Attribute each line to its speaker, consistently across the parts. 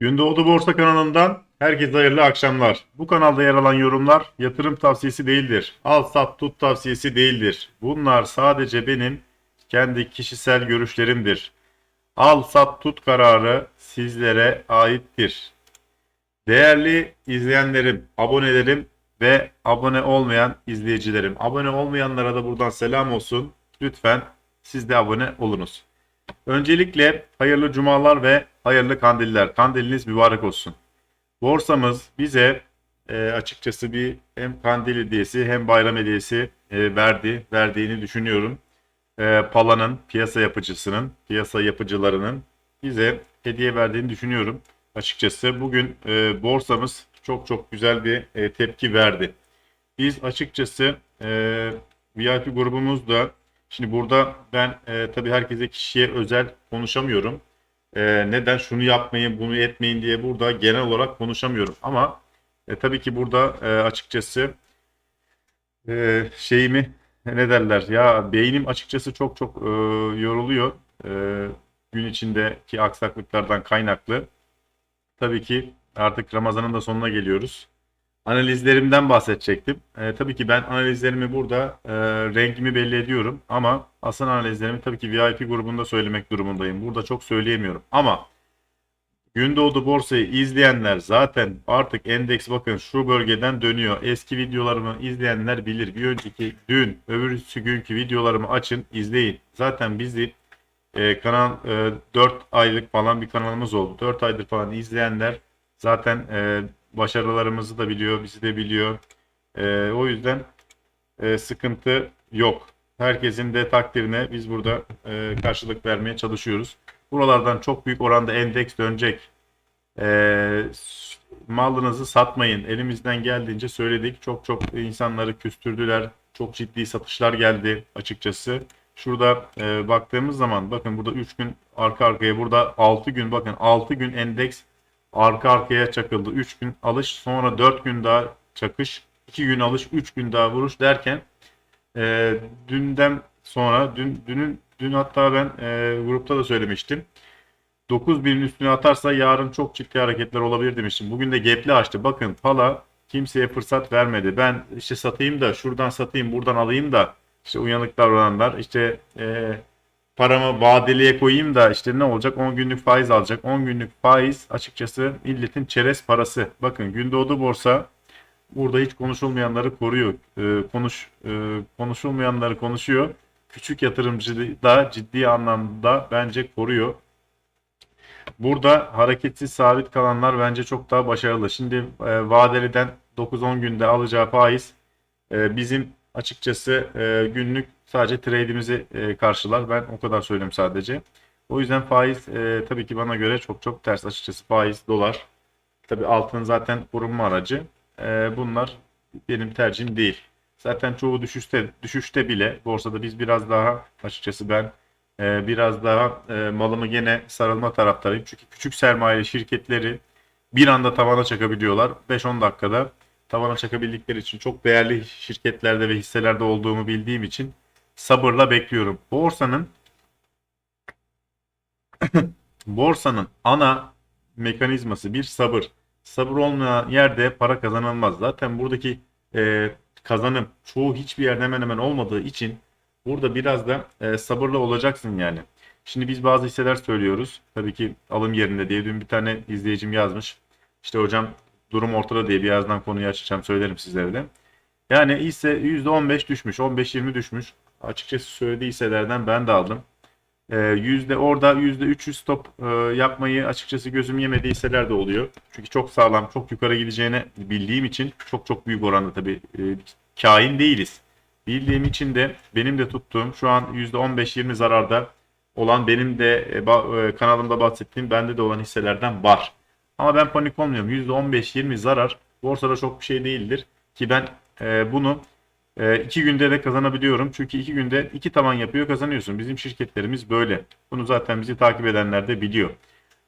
Speaker 1: Gündoğdu Borsa kanalından herkese hayırlı akşamlar. Bu kanalda yer alan yorumlar yatırım tavsiyesi değildir. Al sat tut tavsiyesi değildir. Bunlar sadece benim kendi kişisel görüşlerimdir. Al sat tut kararı sizlere aittir. Değerli izleyenlerim, abonelerim ve abone olmayan izleyicilerim. Abone olmayanlara da buradan selam olsun. Lütfen siz de abone olunuz. Öncelikle hayırlı cumalar ve hayırlı kandiller. Kandiliniz mübarek olsun. Borsamız bize e, açıkçası bir hem kandil hediyesi hem bayram hediyesi e, verdi. Verdiğini düşünüyorum. E, Pala'nın, piyasa yapıcısının, piyasa yapıcılarının bize hediye verdiğini düşünüyorum. Açıkçası bugün e, borsamız çok çok güzel bir e, tepki verdi. Biz açıkçası e, VIP grubumuzda Şimdi burada ben e, tabii herkese kişiye özel konuşamıyorum. E, neden şunu yapmayın, bunu etmeyin diye burada genel olarak konuşamıyorum. Ama e, tabii ki burada e, açıkçası e, şeyimi ne derler ya beynim açıkçası çok çok e, yoruluyor. E, gün içindeki aksaklıklardan kaynaklı. Tabii ki artık Ramazan'ın da sonuna geliyoruz analizlerimden bahsedecektim. E, tabii ki ben analizlerimi burada e, rengimi belli ediyorum ama asıl analizlerimi tabii ki VIP grubunda söylemek durumundayım. Burada çok söyleyemiyorum ama Gündoğdu borsayı izleyenler zaten artık endeks bakın şu bölgeden dönüyor. Eski videolarımı izleyenler bilir. Bir önceki dün öbürsü günkü videolarımı açın izleyin. Zaten bizi e, kanal e, 4 aylık falan bir kanalımız oldu. 4 aydır falan izleyenler zaten e, başarılarımızı da biliyor, bizi de biliyor. E, o yüzden e, sıkıntı yok. Herkesin de takdirine biz burada e, karşılık vermeye çalışıyoruz. Buralardan çok büyük oranda endeks dönecek. E, malınızı satmayın. Elimizden geldiğince söyledik. Çok çok insanları küstürdüler. Çok ciddi satışlar geldi açıkçası. Şurada e, baktığımız zaman bakın burada 3 gün arka arkaya burada 6 gün bakın 6 gün endeks arka arkaya çakıldı. 3 gün alış sonra 4 gün daha çakış 2 gün alış 3 gün daha vuruş derken e, dünden sonra dün dünün dün hatta ben e, grupta da söylemiştim. 9000'in üstüne atarsa yarın çok ciddi hareketler olabilir demiştim. Bugün de gepli açtı. Bakın Pala kimseye fırsat vermedi. Ben işte satayım da şuradan satayım buradan alayım da işte uyanık davrananlar işte e, paramı vadeliye koyayım da işte ne olacak 10 günlük faiz alacak. 10 günlük faiz açıkçası milletin çerez parası. Bakın Gündoğdu Borsa burada hiç konuşulmayanları koruyor. Ee, konuş e, konuşulmayanları konuşuyor. Küçük yatırımcı da ciddi anlamda bence koruyor. Burada hareketsiz sabit kalanlar bence çok daha başarılı. Şimdi e, vadeliden 9-10 günde alacağı faiz e, bizim açıkçası e, günlük sadece trade'imizi e, karşılar. Ben o kadar söyleyeyim sadece. O yüzden faiz e, tabii ki bana göre çok çok ters açıkçası. Faiz, dolar. Tabii altın zaten korunma aracı. E, bunlar benim tercihim değil. Zaten çoğu düşüşte düşüşte bile borsada biz biraz daha açıkçası ben e, biraz daha e, malımı gene sarılma taraftarıyım. Çünkü küçük sermayeli şirketleri bir anda tavana çakabiliyorlar. 5-10 dakikada tavana çakabildikleri için çok değerli şirketlerde ve hisselerde olduğumu bildiğim için sabırla bekliyorum. Borsanın borsanın ana mekanizması bir sabır. Sabır olmayan yerde para kazanılmaz. Zaten buradaki e, kazanım çoğu hiçbir yerde hemen hemen olmadığı için burada biraz da e, sabırlı olacaksın yani. Şimdi biz bazı hisseler söylüyoruz. Tabii ki alım yerinde diye dün bir tane izleyicim yazmış. İşte hocam durum ortada diye birazdan konuyu açacağım söylerim sizlere de. Yani hisse %15 düşmüş, 15-20 düşmüş. Açıkçası söylediği hisselerden ben de aldım. Ee, yüzde orada yüzde 300 stop e, yapmayı açıkçası gözüm yemediği hisseler de oluyor. Çünkü çok sağlam, çok yukarı gideceğini bildiğim için çok çok büyük oranda tabii e, kain değiliz. Bildiğim için de benim de tuttuğum şu an yüzde 15-20 zararda olan benim de e, ba- e, kanalımda bahsettiğim bende de olan hisselerden var. Ama ben panik olmuyorum. %15-20 zarar borsada çok bir şey değildir. Ki ben e, bunu e, iki günde de kazanabiliyorum. Çünkü iki günde iki tavan yapıyor kazanıyorsun. Bizim şirketlerimiz böyle. Bunu zaten bizi takip edenler de biliyor.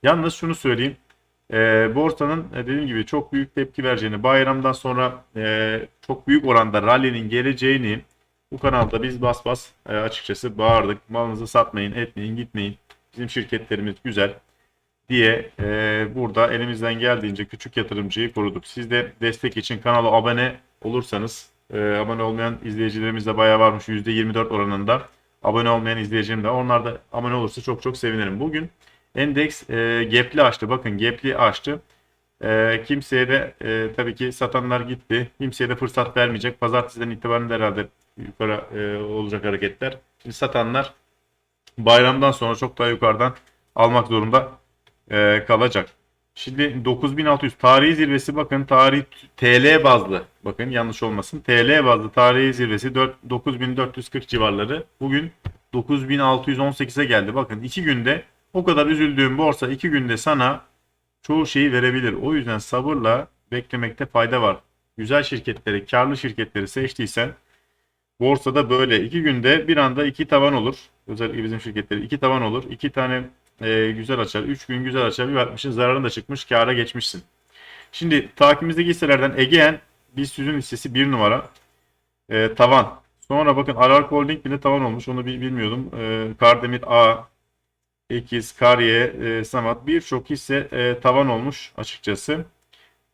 Speaker 1: Yalnız şunu söyleyeyim. E, borsanın e, dediğim gibi çok büyük tepki vereceğini, bayramdan sonra e, çok büyük oranda rally'nin geleceğini bu kanalda biz bas bas e, açıkçası bağırdık. Malınızı satmayın, etmeyin, gitmeyin. Bizim şirketlerimiz güzel. Diye e, burada elimizden geldiğince küçük yatırımcıyı koruduk. Siz de destek için kanala abone olursanız e, abone olmayan izleyicilerimiz de bayağı varmış %24 oranında. Abone olmayan izleyicilerim de onlar da abone olursa çok çok sevinirim. Bugün endeks e, gap'li açtı. Bakın gap'li açtı. E, kimseye de e, tabii ki satanlar gitti. Kimseye de fırsat vermeyecek. Pazartesiden itibaren de herhalde yukarı e, olacak hareketler. Şimdi satanlar bayramdan sonra çok daha yukarıdan almak zorunda e, kalacak. Şimdi 9600 tarihi zirvesi bakın tarih TL bazlı. Bakın yanlış olmasın. TL bazlı tarihi zirvesi 4, 9440 civarları. Bugün 9618'e geldi. Bakın 2 günde o kadar üzüldüğüm borsa 2 günde sana çoğu şeyi verebilir. O yüzden sabırla beklemekte fayda var. Güzel şirketleri karlı şirketleri seçtiysen borsada böyle. 2 günde bir anda iki tavan olur. Özellikle bizim şirketleri iki tavan olur. 2 tane e, güzel açar. 3 gün güzel açar. Bir bakmışsın zararın da çıkmış. Kâra geçmişsin. Şimdi takibimizdeki hisselerden Egean BIST hissesi 1 numara. E, tavan. Sonra bakın Arar Holding bile tavan olmuş. Onu bi- bilmiyordum. E, Kardemir A, Ekiz, Kariye, e, Samat birçok hisse e, tavan olmuş açıkçası.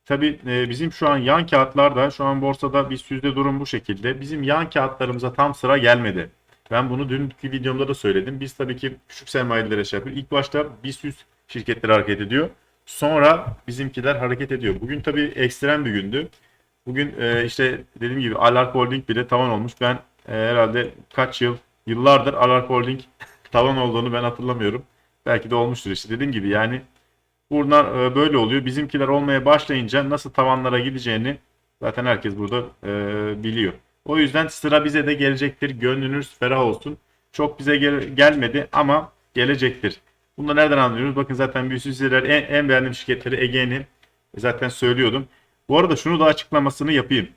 Speaker 1: Tabii e, bizim şu an yan kağıtlarda şu an borsada bir süzde durum bu şekilde. Bizim yan kağıtlarımıza tam sıra gelmedi. Ben bunu dünkü videomda da söyledim. Biz tabii ki küçük sermayelilere şey yapıyoruz. İlk başta BIST şirketleri hareket ediyor. Sonra bizimkiler hareket ediyor. Bugün tabii ekstrem bir gündü. Bugün e, işte dediğim gibi Alark Holding bile tavan olmuş. Ben e, herhalde kaç yıl, yıllardır Alark Holding tavan olduğunu ben hatırlamıyorum. Belki de olmuştur işte dediğim gibi yani bunlar e, böyle oluyor. Bizimkiler olmaya başlayınca nasıl tavanlara gideceğini zaten herkes burada e, biliyor. O yüzden sıra bize de gelecektir. Gönlünüz ferah olsun. Çok bize gel- gelmedi ama gelecektir. Bunu nereden anlıyoruz? Bakın zaten büyük hisseler en, en beğendiğim şirketleri Ege'nin zaten söylüyordum. Bu arada şunu da açıklamasını yapayım.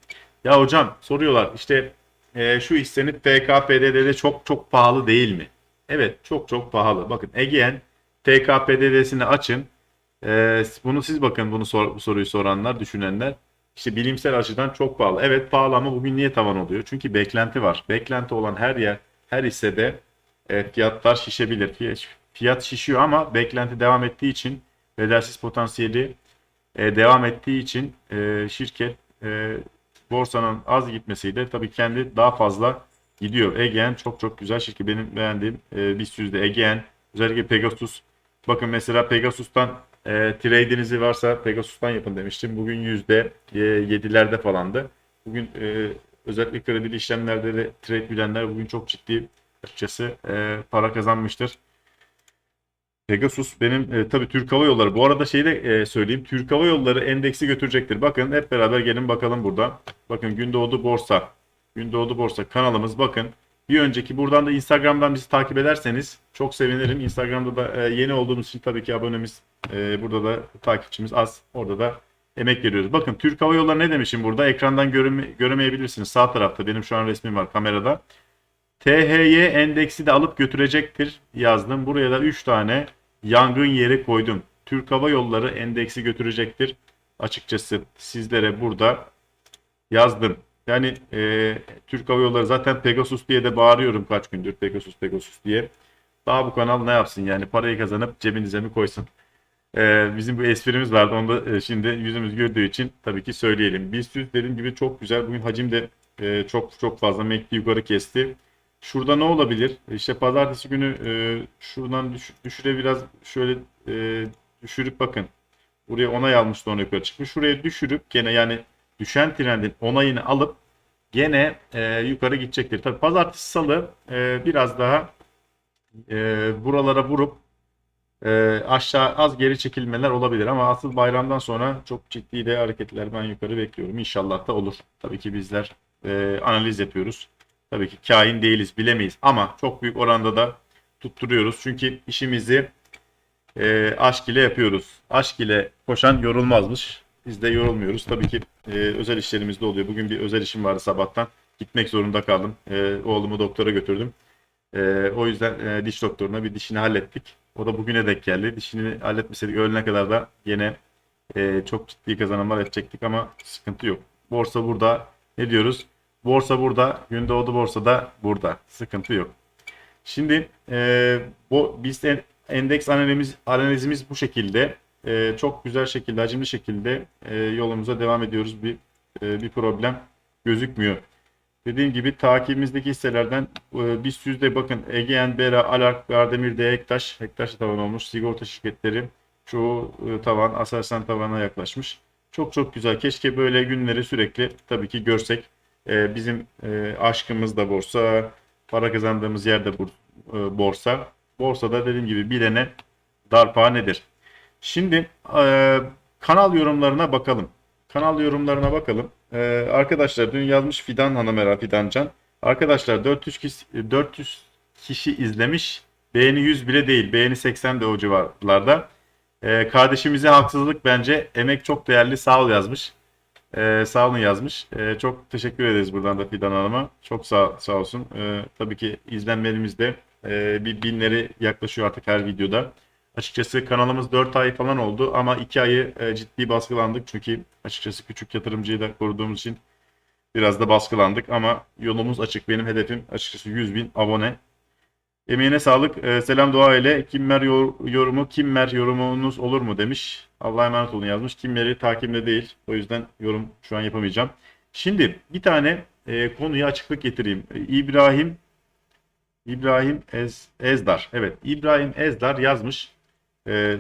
Speaker 1: Ya hocam soruyorlar işte e, şu hissenin TKPDD'de çok çok pahalı değil mi? Evet çok çok pahalı. Bakın Ege'nin TKPDD'sini açın. E, bunu siz bakın bunu sor- bu soruyu soranlar, düşünenler. İşte bilimsel açıdan çok pahalı. Evet pahalı ama bugün niye tavan oluyor? Çünkü beklenti var. Beklenti olan her yer, her hissede e, fiyatlar şişebilir. Fiyat, fiyat şişiyor ama beklenti devam ettiği için bedelsiz potansiyeli e, devam ettiği için e, şirket e, borsanın az gitmesiyle tabii kendi daha fazla gidiyor. Egean çok çok güzel şirket. Benim beğendiğim e, BIST yüzde Egean. Özellikle Pegasus. Bakın mesela Pegasus'tan e, trade'inizi varsa Pegasus'tan yapın demiştim. Bugün yüzde e, yedilerde falandı. Bugün e, özellikle kredili işlemlerde de trade bilenler bugün çok ciddi açıkçası e, para kazanmıştır. Pegasus benim e, tabii Türk Hava Yolları. Bu arada şeyi de e, söyleyeyim. Türk Hava Yolları endeksi götürecektir. Bakın hep beraber gelin bakalım burada. Bakın Gündoğdu Borsa. Gündoğdu Borsa kanalımız bakın. Bir önceki buradan da Instagram'dan bizi takip ederseniz çok sevinirim. Instagram'da da e, yeni olduğumuz için tabii ki abonemiz e, burada da takipçimiz az. Orada da emek veriyoruz. Bakın Türk Hava Yolları ne demişim burada? Ekrandan göreme- göremeyebilirsiniz. Sağ tarafta benim şu an resmim var kamerada. THY endeksi de alıp götürecektir yazdım. Buraya da 3 tane yangın yeri koydum. Türk Hava Yolları endeksi götürecektir. Açıkçası sizlere burada yazdım. Yani e, Türk Hava Yolları zaten Pegasus diye de bağırıyorum kaç gündür Pegasus Pegasus diye. Daha bu kanal ne yapsın yani parayı kazanıp cebinize mi koysun? E, bizim bu esprimiz vardı onu da e, şimdi yüzümüz gördüğü için tabii ki söyleyelim. BIST dediğim gibi çok güzel. Bugün hacim de e, çok çok fazla MACD yukarı kesti. Şurada ne olabilir? İşte pazartesi günü e, şuradan düş, düşüre biraz şöyle e, düşürüp bakın. Buraya onay almıştı onu yukarı çıkmış. Şuraya düşürüp gene yani düşen trendin onayını alıp gene e, yukarı gidecektir. Tabii pazartesi salı e, biraz daha e, buralara vurup e, aşağı az geri çekilmeler olabilir ama asıl bayramdan sonra çok ciddi de hareketler ben yukarı bekliyorum. İnşallah da olur. Tabii ki bizler e, analiz yapıyoruz. Tabii ki kain değiliz, bilemeyiz ama çok büyük oranda da tutturuyoruz. Çünkü işimizi e, aşk ile yapıyoruz. Aşk ile koşan yorulmazmış. Biz de yorulmuyoruz. Tabii ki e, özel işlerimiz de oluyor. Bugün bir özel işim vardı sabahtan. Gitmek zorunda kaldım. E, oğlumu doktora götürdüm. E, o yüzden e, diş doktoruna bir dişini hallettik. O da bugüne dek geldi. Dişini halletmeseydik öğlene kadar da yine e, çok ciddi kazanımlar edecektik ama sıkıntı yok. Borsa burada. Ne diyoruz? Borsa burada. Gündoğdu borsa da burada. Sıkıntı yok. Şimdi e, bu en- endeks analizimiz, analizimiz bu şekilde. Ee, çok güzel şekilde, hacimli şekilde e, yolumuza devam ediyoruz. Bir e, bir problem gözükmüyor. Dediğim gibi takibimizdeki hisselerden e, BIST yüzde bakın Egean, Bera, Alark, Gardemir, Ektaş, Ektaş tavan olmuş. Sigorta şirketleri çoğu e, tavan, Aselsan tavana yaklaşmış. Çok çok güzel. Keşke böyle günleri sürekli tabii ki görsek. E, bizim e, aşkımız da borsa, para kazandığımız yerde bur- e, borsa. Borsada dediğim gibi bilene darpa nedir? Şimdi e, kanal yorumlarına bakalım. Kanal yorumlarına bakalım. E, arkadaşlar dün yazmış Fidan Hanım herhalde Fidan Can. Arkadaşlar 400 kişi, 400 kişi izlemiş. Beğeni 100 bile değil. Beğeni 80 de o civarlarda. E, kardeşimize haksızlık bence. Emek çok değerli. Sağ ol yazmış. E, sağ olun yazmış. E, çok teşekkür ederiz buradan da Fidan Hanım'a. Çok sağ, sağ olsun. E, tabii ki izlenmelerimiz de e, bir binleri yaklaşıyor artık her videoda. Açıkçası kanalımız 4 ay falan oldu ama 2 ayı e, ciddi baskılandık. Çünkü açıkçası küçük yatırımcıyı da koruduğumuz için biraz da baskılandık. Ama yolumuz açık. Benim hedefim açıkçası 100 bin abone. Emeğine sağlık. E, selam dua ile Kimmer yor- yorumu, Kimmer yorumunuz olur mu demiş. Allah'a emanet olun yazmış. Kimmer'i takimde değil. O yüzden yorum şu an yapamayacağım. Şimdi bir tane e, konuya açıklık getireyim. E, İbrahim İbrahim Ez, Ezdar. Evet, İbrahim Ezdar yazmış. Ee,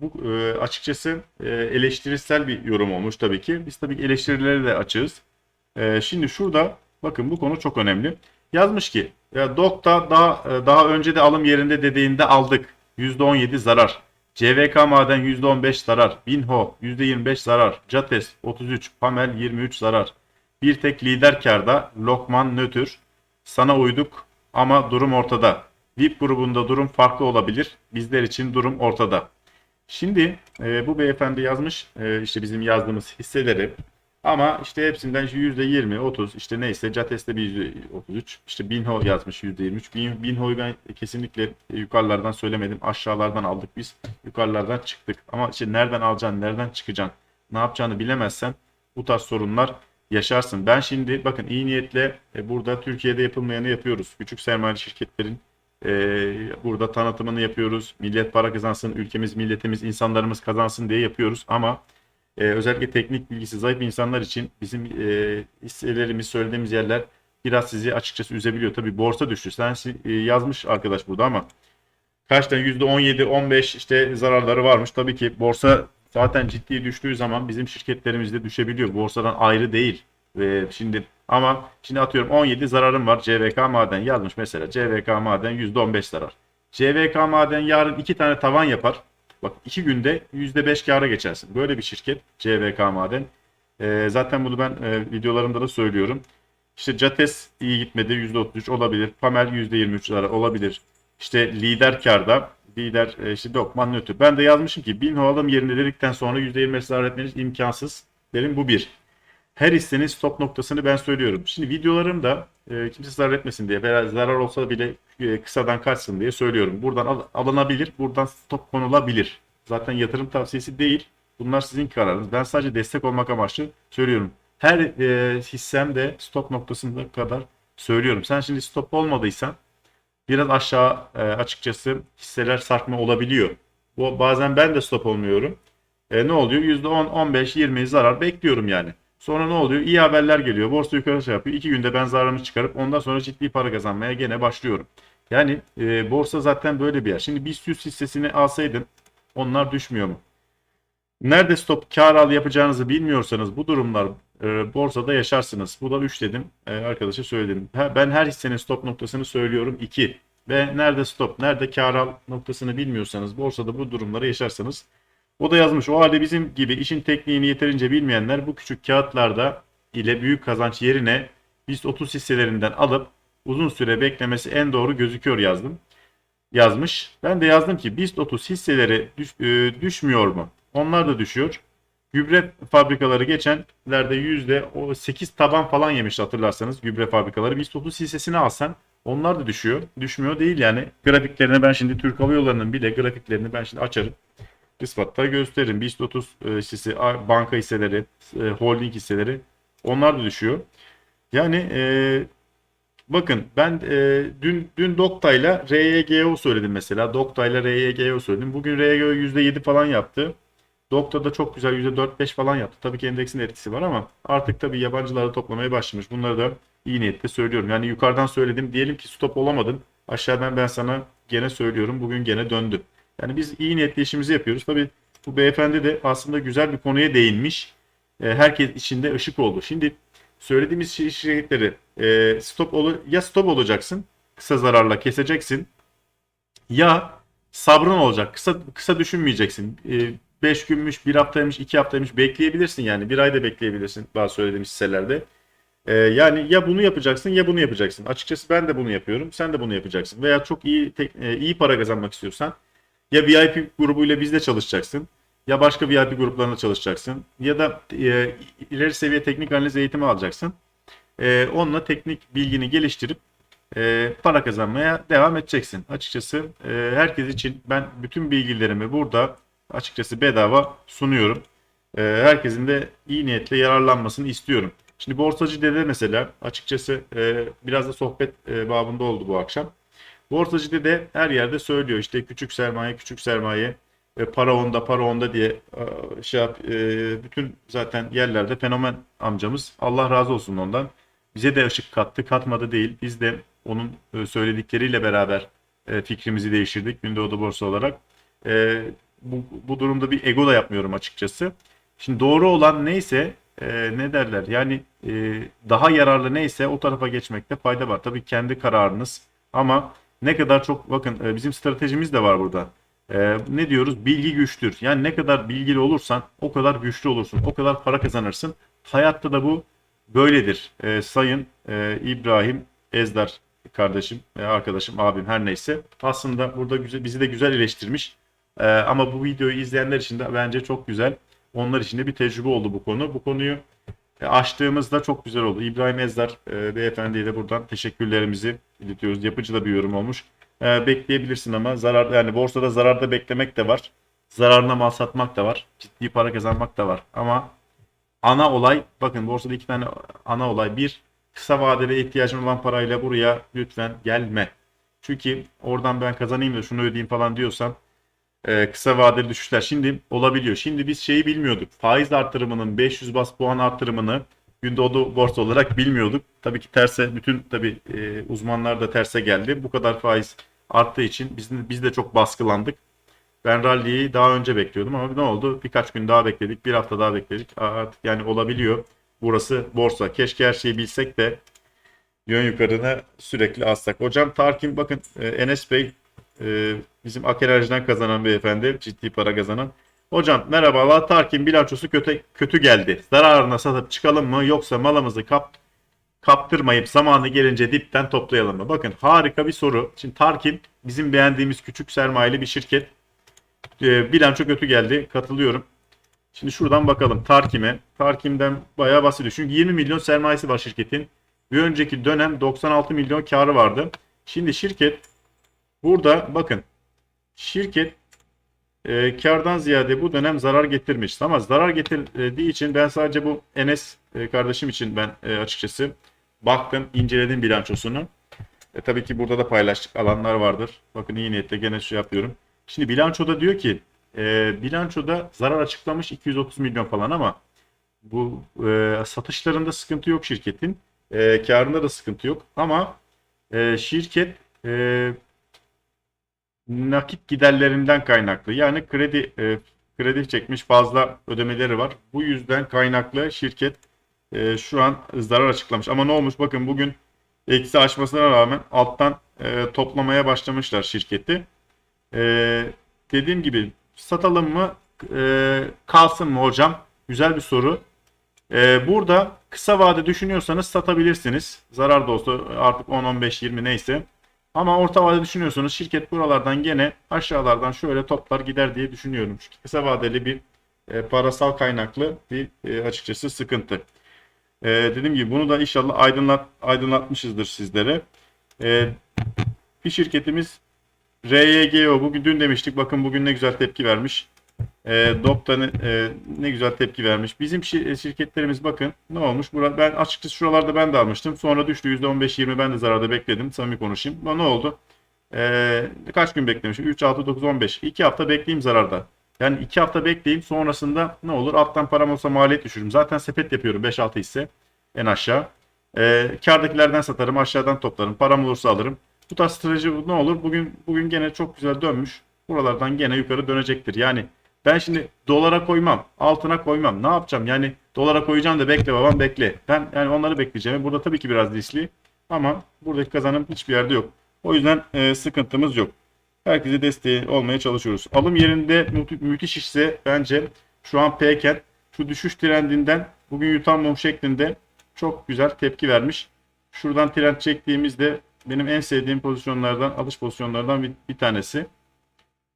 Speaker 1: bu e, açıkçası e, eleştirisel bir yorum olmuş tabii ki. Biz tabii ki eleştirilere de açığız. Ee, şimdi şurada bakın bu konu çok önemli. Yazmış ki ya Dokta daha e, daha önce de alım yerinde dediğinde aldık. %17 zarar. CVK Maden %15 zarar. Binho %25 zarar. Cates 33, Pamel 23 zarar. Bir tek lider karda Lokman nötr. Sana uyduk ama durum ortada. VIP grubunda durum farklı olabilir. Bizler için durum ortada. Şimdi e, bu beyefendi yazmış e, işte bizim yazdığımız hisseleri ama işte hepsinden işte %20, 30 işte neyse Cates'te bir %33 işte Binho yazmış %23. Bin, Binho'yu ben kesinlikle yukarılardan söylemedim. Aşağılardan aldık biz. Yukarılardan çıktık. Ama işte nereden alacaksın, nereden çıkacaksın, ne yapacağını bilemezsen bu tarz sorunlar yaşarsın. Ben şimdi bakın iyi niyetle e, burada Türkiye'de yapılmayanı yapıyoruz. Küçük sermaye şirketlerin e, burada tanıtımını yapıyoruz. Millet para kazansın, ülkemiz, milletimiz, insanlarımız kazansın diye yapıyoruz. Ama e, özellikle teknik bilgisi zayıf insanlar için bizim e, hisselerimiz, söylediğimiz yerler biraz sizi açıkçası üzebiliyor. Tabii borsa düştü. Sen e, yazmış arkadaş burada ama kaçtan %17, 15 işte zararları varmış. Tabii ki borsa zaten ciddi düştüğü zaman bizim şirketlerimiz de düşebiliyor. Borsadan ayrı değil. Ve şimdi ama şimdi atıyorum 17 zararım var. CVK Maden yazmış mesela. CVK Maden %15 zarar. CVK Maden yarın iki tane tavan yapar. Bak iki günde %5 kâra geçersin. Böyle bir şirket CVK Maden. Ee, zaten bunu ben e, videolarımda da söylüyorum. İşte Cates iyi gitmedi %33 olabilir. Pamel %23 zarar olabilir. İşte lider karda lider e, işte Dokman nötr. Ben de yazmışım ki 1000 alım yerinde dedikten sonra %25 zarar etmeniz imkansız. Derim bu bir. Her hissenin stop noktasını ben söylüyorum. Şimdi videolarımda e, kimse zarar etmesin diye veya zarar olsa bile e, kısadan kaçsın diye söylüyorum. Buradan al- alınabilir, buradan stop konulabilir. Zaten yatırım tavsiyesi değil. Bunlar sizin kararınız. Ben sadece destek olmak amaçlı söylüyorum. Her e, hissemde stop noktasında kadar söylüyorum. Sen şimdi stop olmadıysan biraz aşağı e, açıkçası hisseler sarkma olabiliyor. Bu bazen ben de stop olmuyorum. E, ne oluyor? %10, 15, 20 zarar bekliyorum yani. Sonra ne oluyor? İyi haberler geliyor. Borsa yukarı şey yapıyor. İki günde ben zararımı çıkarıp ondan sonra ciddi para kazanmaya gene başlıyorum. Yani e, borsa zaten böyle bir yer. Şimdi BIST 100 hissesini alsaydın onlar düşmüyor mu? Nerede stop kar al yapacağınızı bilmiyorsanız bu durumlar e, borsada yaşarsınız. Bu da 3 dedim. E, arkadaşa söyledim. Ben her hissenin stop noktasını söylüyorum 2. Ve nerede stop, nerede kar al noktasını bilmiyorsanız borsada bu durumları yaşarsınız. O da yazmış. O halde bizim gibi işin tekniğini yeterince bilmeyenler bu küçük kağıtlarda ile büyük kazanç yerine BIST 30 hisselerinden alıp uzun süre beklemesi en doğru gözüküyor yazdım. Yazmış. Ben de yazdım ki BIST 30 hisseleri düş- e, düşmüyor mu? Onlar da düşüyor. Gübre fabrikaları geçenlerde %8 taban falan yemiş hatırlarsanız gübre fabrikaları. BIST 30 hissesini alsan onlar da düşüyor. Düşmüyor değil yani. Grafiklerini ben şimdi Türk Hava Yolları'nın bile grafiklerini ben şimdi açarım ispatta gösteririm. BIST 30 e, hissesi, banka hisseleri, e, holding hisseleri onlar da düşüyor. Yani e, bakın ben e, dün dün Dokta'yla RYGO söyledim mesela. Dokta'yla RYGO söyledim. Bugün RYGO %7 falan yaptı. Dokta da çok güzel %4-5 falan yaptı. Tabii ki endeksin etkisi var ama artık tabii yabancıları toplamaya başlamış. Bunları da iyi niyetle söylüyorum. Yani yukarıdan söyledim. Diyelim ki stop olamadın. Aşağıdan ben sana gene söylüyorum. Bugün gene döndü. Yani biz iyi niyetle işimizi yapıyoruz. Tabii bu beyefendi de aslında güzel bir konuya değinmiş. E, herkes içinde ışık oldu. Şimdi söylediğimiz şey- şirketleri e, stop ol ya stop olacaksın. Kısa zararla keseceksin. Ya sabrın olacak. Kısa kısa düşünmeyeceksin. 5 günmüş, 1 haftaymış, 2 haftaymış bekleyebilirsin yani. Bir ayda bekleyebilirsin bazı söylediğimiz hisselerde. Ee, yani ya bunu yapacaksın ya bunu yapacaksın. Açıkçası ben de bunu yapıyorum. Sen de bunu yapacaksın. Veya çok iyi tek- e, iyi para kazanmak istiyorsan ya VIP grubuyla bizde çalışacaksın. Ya başka VIP gruplarında çalışacaksın. Ya da e, ileri seviye teknik analiz eğitimi alacaksın. E, onunla teknik bilgini geliştirip e, para kazanmaya devam edeceksin. Açıkçası e, herkes için ben bütün bilgilerimi burada açıkçası bedava sunuyorum. E, herkesin de iyi niyetle yararlanmasını istiyorum. Şimdi borsacı dede mesela açıkçası e, biraz da sohbet e, babında oldu bu akşam. Borsacı dede her yerde söylüyor işte küçük sermaye küçük sermaye e, para onda para onda diye e, şey yap, e, bütün zaten yerlerde fenomen amcamız Allah razı olsun ondan. Bize de ışık kattı katmadı değil biz de onun söyledikleriyle beraber fikrimizi değiştirdik Gündoğdu Borsa olarak. Bu, bu durumda bir ego da yapmıyorum açıkçası. Şimdi doğru olan neyse ne derler yani daha yararlı neyse o tarafa geçmekte fayda var. Tabii kendi kararınız ama ne kadar çok bakın e, bizim stratejimiz de var burada. E, ne diyoruz? Bilgi güçtür. Yani ne kadar bilgili olursan o kadar güçlü olursun. O kadar para kazanırsın. Hayatta da bu böyledir. E, Sayın e, İbrahim Ezdar kardeşim, e, arkadaşım, abim her neyse. Aslında burada güzel, bizi de güzel eleştirmiş. E, ama bu videoyu izleyenler için de bence çok güzel. Onlar için de bir tecrübe oldu bu konu. Bu konuyu açtığımızda çok güzel oldu. İbrahim Ezdar e, beyefendiye de buradan teşekkürlerimizi iletiyoruz. Yapıcı da bir yorum olmuş. E, bekleyebilirsin ama zarar yani borsada zararda beklemek de var. Zararına mal satmak da var. Ciddi para kazanmak da var. Ama ana olay bakın borsada iki tane ana olay. Bir kısa vadede ihtiyacın olan parayla buraya lütfen gelme. Çünkü oradan ben kazanayım da şunu ödeyeyim falan diyorsan e, kısa vadeli düşüşler şimdi olabiliyor. Şimdi biz şeyi bilmiyorduk. Faiz artırımının 500 bas puan artırımını Gündoğdu borsa olarak bilmiyorduk. Tabii ki terse bütün tabii e, uzmanlar da terse geldi. Bu kadar faiz arttığı için biz, biz de çok baskılandık. Ben rally'yi daha önce bekliyordum ama ne oldu? Birkaç gün daha bekledik, bir hafta daha bekledik. Artık yani olabiliyor. Burası borsa. Keşke her şeyi bilsek de yön yukarına sürekli assak. Hocam Tarkin bakın e, Enes Bey e, bizim Akeraj'dan kazanan beyefendi. Ciddi para kazanan. Hocam merhabalar. Tarkin bilançosu kötü, kötü geldi. Zararına satıp çıkalım mı yoksa malımızı kap, kaptırmayıp zamanı gelince dipten toplayalım mı? Bakın harika bir soru. Şimdi Tarkin bizim beğendiğimiz küçük sermayeli bir şirket. E, bilanço kötü geldi. Katılıyorum. Şimdi şuradan bakalım Tarkim'e. Tarkim'den bayağı bahsediyor. Çünkü 20 milyon sermayesi var şirketin. Bir önceki dönem 96 milyon karı vardı. Şimdi şirket burada bakın şirket e, kardan ziyade bu dönem zarar getirmiş. Ama zarar getirdiği için ben sadece bu Enes e, kardeşim için ben e, açıkçası baktım, inceledim bilançosunu. E, tabii ki burada da paylaştık alanlar vardır. Bakın iyi niyetle gene şey yapıyorum. Şimdi bilançoda diyor ki e, bilançoda zarar açıklamış 230 milyon falan ama bu e, satışlarında sıkıntı yok şirketin. E, karında da sıkıntı yok ama e, şirket e, nakit giderlerinden kaynaklı. Yani kredi e, kredi çekmiş fazla ödemeleri var. Bu yüzden kaynaklı şirket e, şu an zarar açıklamış. Ama ne olmuş? Bakın bugün eksi aşmasına rağmen alttan e, toplamaya başlamışlar şirketi. E, dediğim gibi satalım mı e, kalsın mı hocam? Güzel bir soru. E, burada kısa vade düşünüyorsanız satabilirsiniz. Zarar da olsa artık 10, 15, 20 neyse. Ama orta vade düşünüyorsanız şirket buralardan gene aşağılardan şöyle toplar gider diye düşünüyorum. Çünkü kısa vadeli bir e, parasal kaynaklı bir e, açıkçası sıkıntı. E, dediğim gibi bunu da inşallah aydınlat aydınlatmışızdır sizlere. E, bir şirketimiz RYGO bugün dün demiştik bakın bugün ne güzel tepki vermiş. E, Dopta ne, e, ne güzel tepki vermiş. Bizim şi- şirketlerimiz bakın ne olmuş. Bura, ben açıkçası şuralarda ben de almıştım. Sonra düştü %15-20 ben de zararda bekledim. Samimi konuşayım. Ama ne oldu? E, kaç gün beklemişim? 3, 6, 9, 15. 2 hafta bekleyeyim zararda. Yani 2 hafta bekleyeyim sonrasında ne olur? Alttan param olsa maliyet düşürürüm. Zaten sepet yapıyorum 5-6 hisse en aşağı. E, kardakilerden satarım aşağıdan toplarım. Param olursa alırım. Bu tarz strateji ne olur? Bugün bugün gene çok güzel dönmüş. Buralardan gene yukarı dönecektir. Yani ben şimdi dolara koymam, altına koymam. Ne yapacağım? Yani dolara koyacağım da bekle babam bekle. Ben yani onları bekleyeceğim. Burada tabii ki biraz riskli ama buradaki kazanım hiçbir yerde yok. O yüzden e, sıkıntımız yok. Herkese desteği olmaya çalışıyoruz. Alım yerinde mü- müthiş ise bence şu an Pken şu düşüş trendinden bugün yutan mum şeklinde çok güzel tepki vermiş. Şuradan trend çektiğimizde benim en sevdiğim pozisyonlardan, alış pozisyonlardan bir, bir tanesi.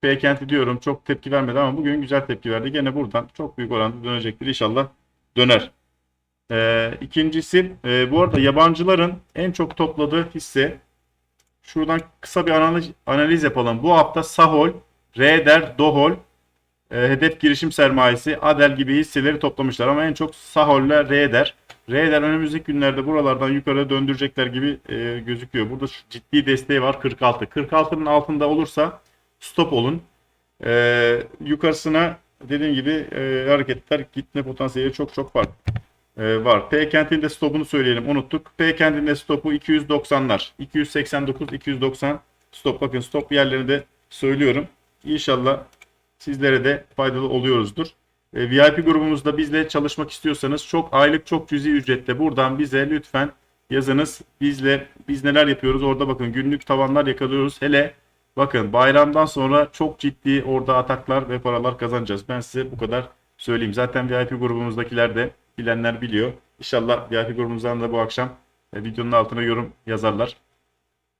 Speaker 1: P-Kent'i diyorum çok tepki vermedi ama bugün güzel tepki verdi. Gene buradan çok büyük oranda dönecektir. İnşallah döner. Ee, ikincisi e, bu arada yabancıların en çok topladığı hisse şuradan kısa bir analiz, analiz yapalım. Bu hafta Sahol, Reder, Dohol, e, Hedef Girişim Sermayesi, Adel gibi hisseleri toplamışlar ama en çok Sahol ile Reder. Reder önümüzdeki günlerde buralardan yukarı döndürecekler gibi e, gözüküyor. Burada ciddi desteği var 46. 46'nın altında olursa stop olun. Ee, yukarısına dediğim gibi e, hareketler gitme potansiyeli çok çok var. Ee, var. P kentinde stopunu söyleyelim unuttuk. P kentinde stopu 290'lar. 289 290 stop. Bakın stop yerlerini de söylüyorum. İnşallah sizlere de faydalı oluyoruzdur. E, VIP grubumuzda bizle çalışmak istiyorsanız çok aylık çok cüzi ücretle buradan bize lütfen yazınız. Bizle biz neler yapıyoruz orada bakın günlük tavanlar yakalıyoruz. Hele bakın bayramdan sonra çok ciddi orada ataklar ve paralar kazanacağız. Ben size bu kadar söyleyeyim. Zaten VIP grubumuzdakiler de bilenler biliyor. İnşallah VIP grubumuzdan da bu akşam e, videonun altına yorum yazarlar.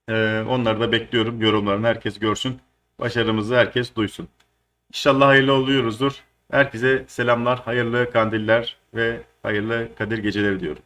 Speaker 1: E, onları da bekliyorum. Yorumlarını herkes görsün. Başarımızı herkes duysun. İnşallah hayırlı oluyoruzdur. Herkese selamlar, hayırlı kandiller ve hayırlı Kadir geceleri diyorum.